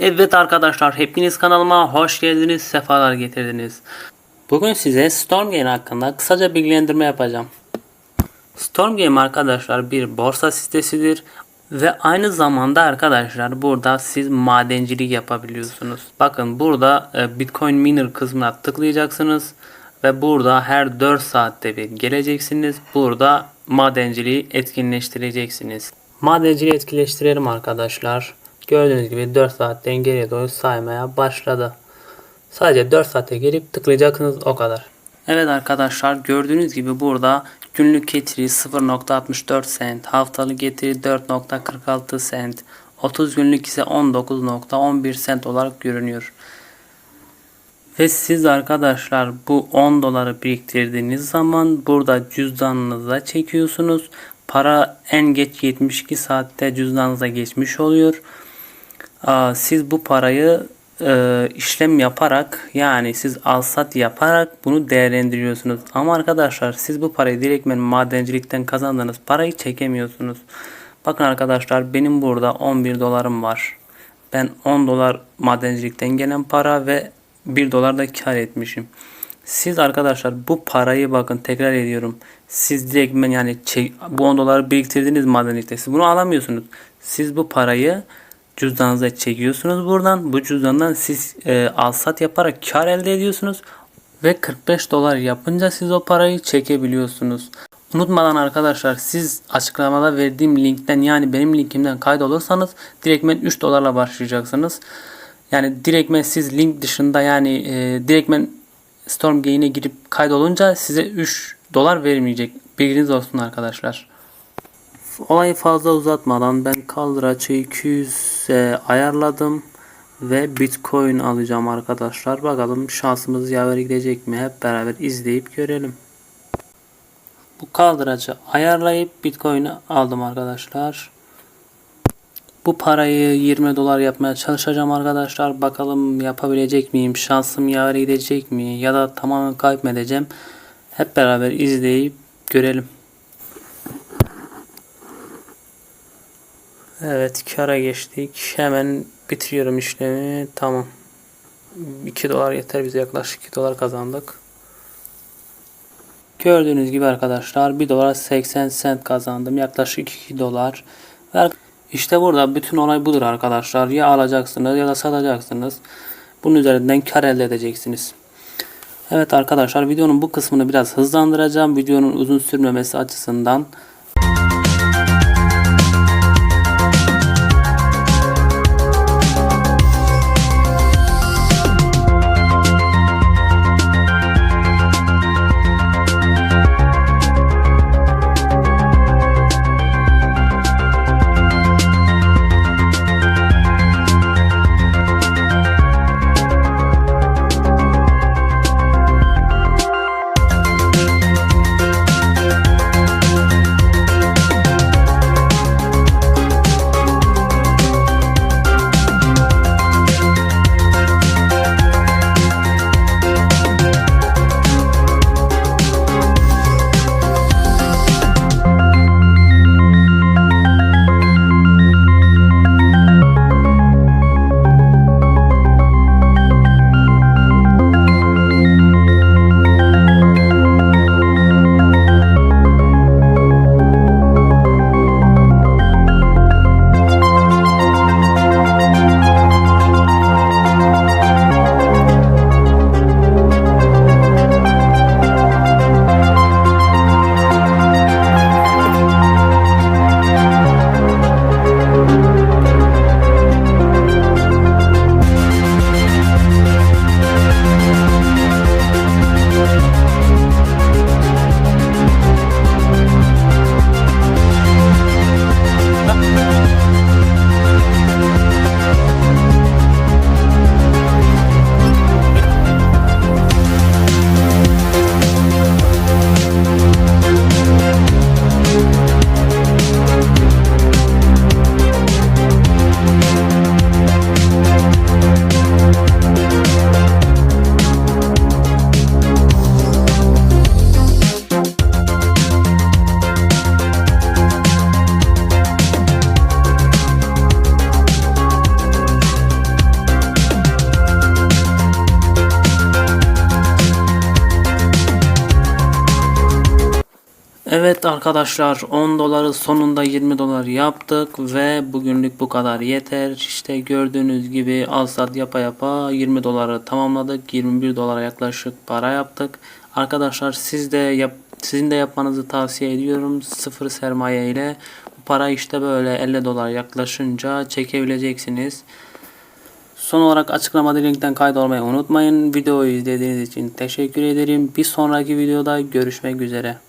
Evet arkadaşlar hepiniz kanalıma hoş geldiniz, sefalar getirdiniz. Bugün size Stormgame hakkında kısaca bilgilendirme yapacağım. Stormgame arkadaşlar bir borsa sitesidir ve aynı zamanda arkadaşlar burada siz madencilik yapabiliyorsunuz. Bakın burada e, Bitcoin Miner kısmına tıklayacaksınız ve burada her 4 saatte bir geleceksiniz. Burada madenciliği etkinleştireceksiniz. Madenciliği etkinleştirelim arkadaşlar. Gördüğünüz gibi 4 saatten geriye doğru saymaya başladı. Sadece 4 saate gelip tıklayacaksınız o kadar. Evet arkadaşlar gördüğünüz gibi burada günlük getiri 0.64 cent, haftalık getiri 4.46 cent, 30 günlük ise 19.11 cent olarak görünüyor. Ve siz arkadaşlar bu 10 doları biriktirdiğiniz zaman burada cüzdanınıza çekiyorsunuz. Para en geç 72 saatte cüzdanınıza geçmiş oluyor. Siz bu parayı e, işlem yaparak yani siz alsat yaparak bunu değerlendiriyorsunuz. Ama arkadaşlar siz bu parayı direktmen madencilikten kazandığınız parayı çekemiyorsunuz. Bakın arkadaşlar benim burada 11 dolarım var. Ben 10 dolar madencilikten gelen para ve 1 dolar da kar etmişim. Siz arkadaşlar bu parayı bakın tekrar ediyorum. Siz direktmen yani bu 10 doları biriktirdiniz madencilikte. Siz bunu alamıyorsunuz. Siz bu parayı cüzdanınıza çekiyorsunuz buradan. Bu cüzdandan siz e, alsat yaparak kar elde ediyorsunuz. Ve 45 dolar yapınca siz o parayı çekebiliyorsunuz. Unutmadan arkadaşlar siz açıklamada verdiğim linkten yani benim linkimden kaydolursanız direktmen 3 dolarla başlayacaksınız. Yani direktmen siz link dışında yani e, direktmen Stormgain'e girip kaydolunca size 3 dolar vermeyecek. Bilginiz olsun arkadaşlar. Olayı fazla uzatmadan ben kaldıraçı 200'e ayarladım ve Bitcoin alacağım arkadaşlar. Bakalım şansımız yaver gidecek mi? Hep beraber izleyip görelim. Bu kaldıracı ayarlayıp Bitcoin'i aldım arkadaşlar. Bu parayı 20 dolar yapmaya çalışacağım arkadaşlar. Bakalım yapabilecek miyim? Şansım yaver gidecek mi? Ya da tamamen kaybedeceğim. Hep beraber izleyip görelim. Evet kara geçtik. Hemen bitiriyorum işlemi. Tamam. 2 dolar yeter bize yaklaşık 2 dolar kazandık. Gördüğünüz gibi arkadaşlar 1 dolar 80 cent kazandım. Yaklaşık 2 dolar. İşte burada bütün olay budur arkadaşlar. Ya alacaksınız ya da satacaksınız. Bunun üzerinden kar elde edeceksiniz. Evet arkadaşlar videonun bu kısmını biraz hızlandıracağım. Videonun uzun sürmemesi açısından. Evet arkadaşlar 10 doları sonunda 20 dolar yaptık ve bugünlük bu kadar yeter. İşte gördüğünüz gibi al sat yapa yapa 20 doları tamamladık. 21 dolara yaklaşık para yaptık. Arkadaşlar siz de yap sizin de yapmanızı tavsiye ediyorum. Sıfır sermaye ile bu para işte böyle 50 dolar yaklaşınca çekebileceksiniz. Son olarak açıklamada linkten kaydolmayı unutmayın. Videoyu izlediğiniz için teşekkür ederim. Bir sonraki videoda görüşmek üzere.